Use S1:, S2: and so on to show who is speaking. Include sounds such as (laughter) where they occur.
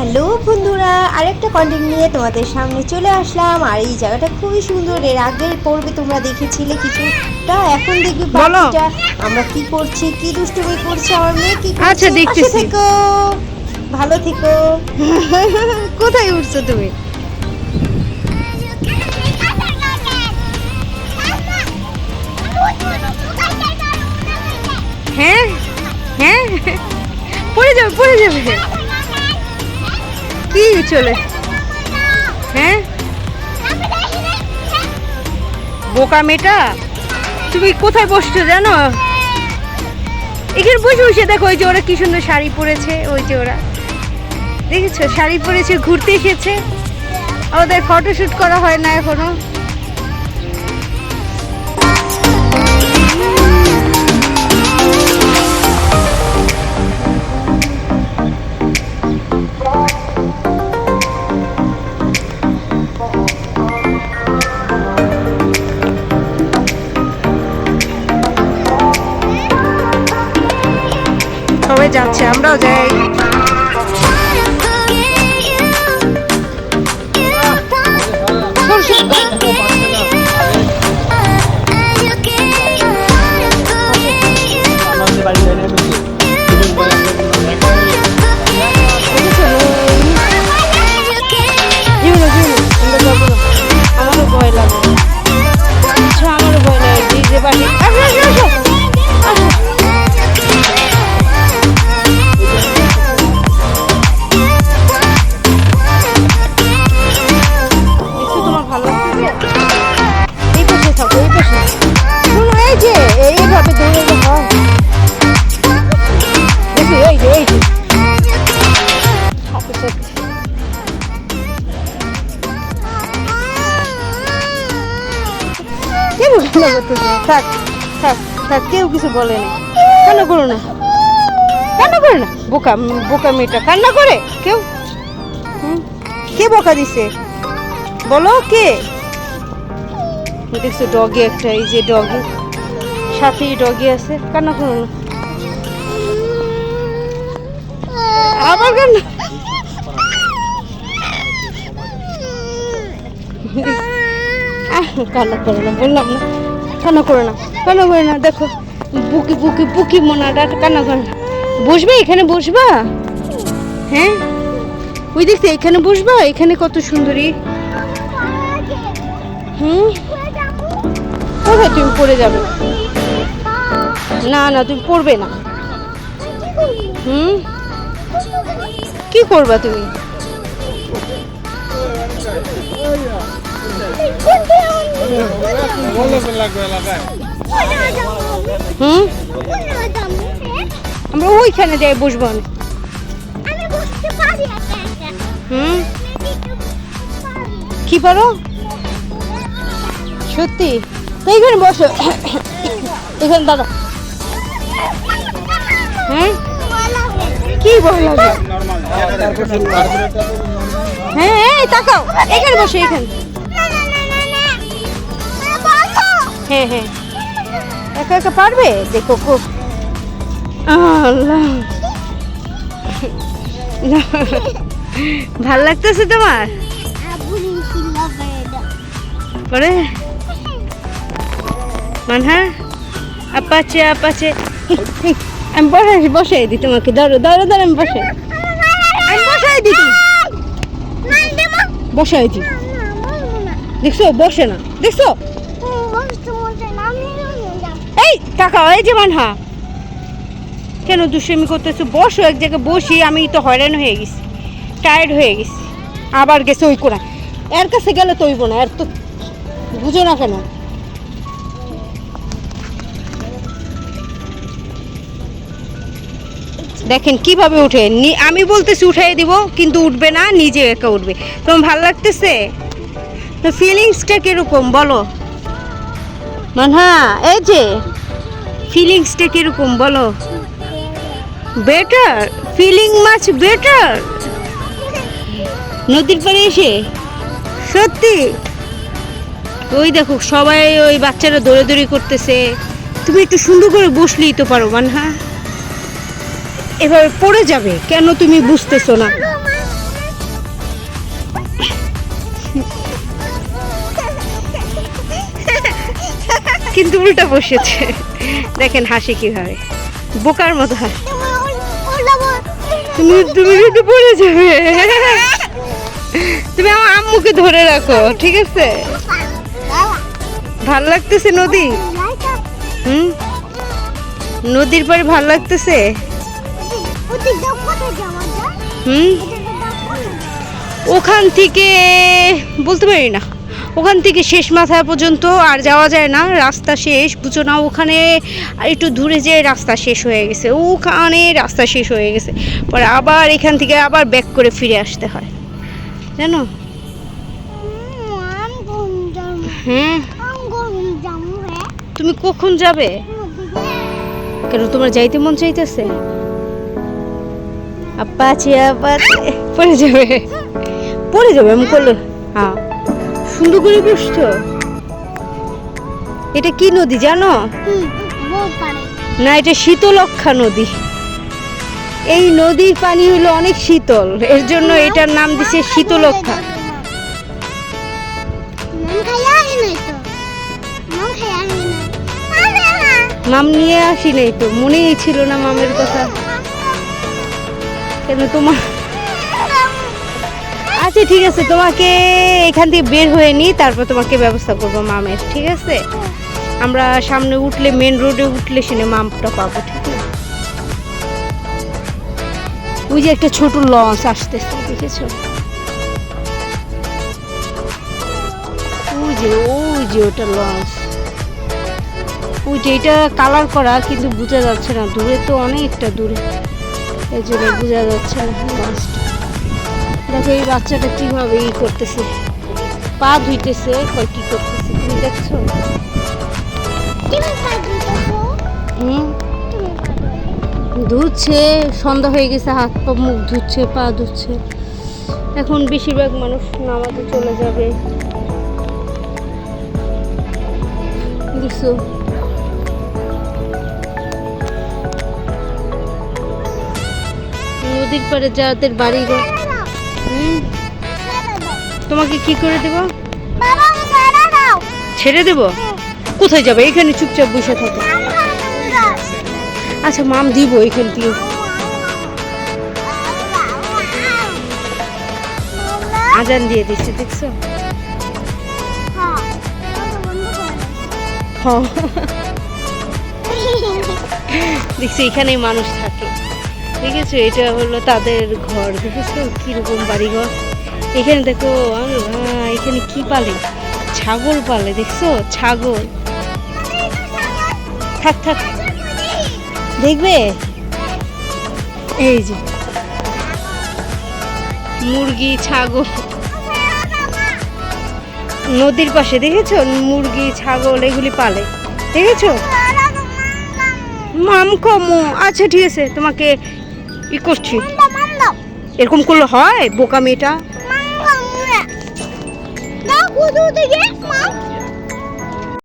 S1: Hello বন্ধুরা আরেকটা content নিয়ে তোমাদের সামনে চলে আসলাম। আর এই জায়গাটা খুবই সুন্দর এর আগের পর্বে তোমরা দেখেছিলে কিছুটা এখন দেখবি। বাকিটা। আমরা কি করছি কি দুষ্টুমি করছে আমার মেয়ে কি করছে?
S2: আচ্ছা, দেখতেছি।
S1: পাশে থেকো। ভালো থেকো। (laughs)
S2: কোথায় উঠছো তুমি? হ্যাঁ? হ্যাঁ? পড়ে যাবে পড়ে যাবে। কি চলে? হ্যাঁ? বোকা মেটা তুমি কোথায় বসছো জানো? এখানে বসে বসে দেখো, ওই যে ওরা কি সুন্দর শাড়ি পরেছে, ওই যে ওরা। দেখেছ? শাড়ি পরেছে, ঘুরতে এসেছে। ওদের ফটোশুট করা হয় না এখনও। সবাই যাচ্ছে আমরাও যাই। এই যে এইভাবে দৌড়ালে হয়। এই যে এই যে। সত্যি সত্যি কেন থাক থাক থাক কেউ কিছু বলেনি কান্না করো না। কান্না করে না। বোকা বোকা মেয়েটা কান্না করে। কেউ কে বোকা দিছে? বলো কে? দেখছ ডগি একটা এই যে ডগি সাথেই ডগি আছে কান্না করো না। আবার কান্না? আহ, কান্না করে না বললাম না। কান্না করে না কান্না করে না দেখো বুকি বুকি বুকি মোনাটা কান্না করে না। বসবে এখানে বসবা? হ্যাঁ? ওই দেখতে এখানে বসবা? এখানে কত সুন্দরী। হুম? কোথায় তুমি পড়ে যাবে। না না, তুমি পড়বে না। হুম? কি করবা তুমি? হুম? আমরা ওইখানে যাই বসবো হুম? কি পারো? সত্যি। তো এইখানে বসো। এখানে দাদা হ্যাঁ? কি ভয় লাগে হ্যাঁ এই তাকাও, এখানে বসো, এখানে। হ্যাঁ হ্যাঁ। একা একা পারবে? দেখো খুব আল্লাহ। ভালো লাগতেছে তোমার? করে মানহা? Apache Apache. আমি বসাই বসাই দিই তোমাকে দাঁড়ো দাঁড়ো দাঁড়ো আমি বসাই। আমি বসাই দিই বসাই দিই দেখছ বসে না। দেখছ? এই কাকা এই যে মানহা। কেন দুষ্টামি করতেছো? বসো এক জায়গায় বসি আমি তো হয়রান হয়ে গেছি। টায়ার্ড হয়ে গেছি। আবার গেছে ওই কোনা এর কাছে গেলে তো হইব না এর তো বুঝো না কেন? দেখেন কীভাবে উঠে। আমি বলতেছি উঠাই দিব, কিন্তু উঠবে না, নিজে একা উঠবে। তোমার ভালো লাগতেছে? ফিলিংসটা কীরকম, বলো। মানহা এই যে ফিলিংসটা কীরকম, বলো। বেটার ফিলিং মাছ বেটার নদীর পাড়ে এসে? সত্যি? ওই দেখো, সবাই ওই বাচ্চারা দৌড়াদৌড়ি করতেছে। তুমি একটু সুন্দর করে বসলেই তো পারো মানহা এভাবে পড়ে যাবে? কেন তুমি বুঝতেছো না? কিন্তু উল্টা বসেছে। দেখেন হাসি কীভাবে। বোকার মতো হাসি। তুমি তুমি কিন্তু পড়ে যাবে। তুমি আমার আম্মুকে ধরে রাখো, ঠিক আছে? ভালো লাগতেছে নদী? হুম? নদীর পাড়ে ভালো লাগতেছে? হুম? ওখান থেকে, বলতে পারি না। ওখান থেকে শেষ মাথা পর্যন্ত আর যাওয়া যায় না। রাস্তা শেষ বুঝো না ওখানে একটু দূরে যে রাস্তা শেষ হয়ে গেছে। ওখানে রাস্তা শেষ হয়ে গেছে। পরে আবার এখান থেকে আবার ব্যাক করে ফিরে আসতে হয়। জানো? হ্যাঁ তুমি কখন যাবে? কেন, তোমার যাইতে মন চাইতেছে? আপা আছে আপা পড়ে যাবে। পড়ে যাবে আমি করল হ্যাঁ। সুন্দর করে বসছো। এটা কি নদী জানো? না এটা শীতলক্ষা নদী। এই নদীর পানি হলো অনেক শীতল। এর জন্য এটার নাম দিছে শীতলক্ষা মাম নিয়ে আসি নাই তো? মনেই ছিল না মামের কথা। কেন তোমার আচ্ছা ঠিক আছে, তোমাকে এখান থেকে বের হয়ে নি তারপর তোমাকে ব্যবস্থা করব মামের, ঠিক আছে? আমরা সামনে উঠলে মেন রোডে উঠলে শুনে মামটা পাবো, ঠিক আছে? ওই যে একটা ছোট লঞ্চ আসতেছে, দেখেছ? ওই যে ওই যে ওটা লঞ্চ। ওই যে, এটা কালার করা, কিন্তু বোঝা যাচ্ছে না, দূরে তো অনেকটা দূরে। এই জন্য বোঝা যাচ্ছে দেখো এই বাচ্চাটা কীভাবে ই করতেছে। পা ধুইতেছে, কয় কি করতেছে, তুমি দেখছ? হুম? ধুচ্ছে, সন্ধ্যা হয়ে গেছে, হাত পা, মুখ ধুচ্ছে, পা ধুচ্ছে। এখন বেশিরভাগ মানুষ নামাতে চলে যাবে। দেখছ নদীর পাড়ে যাদের বাড়ি ঘর তোমাকে কি করে দেব? ছেড়ে দেব? কোথায় যাবে? এখানে চুপচাপ বসে থাকো। আচ্ছা মাম দিব এখান থেকে আজান দিয়ে দিচ্ছে, দেখছ? দেখছি এখানেই মানুষ থাকে। দেখেছ? এটা হলো তাদের ঘর, দেখেছ? কীরকম বাড়ি ঘর এখানে দেখো এখানে কি পালে? ছাগল পালে, দেখছ? ছাগল। থাক থাক। দেখবে? এই যে। মুরগি, ছাগল। নদীর পাশে, দেখেছ? মুরগি, ছাগল, এগুলি পালে। দেখেছ? মাম কমু আচ্ছা ঠিক আছে, তোমাকে ই করছি এরকম করলে হয় বোকা মেয়েটা?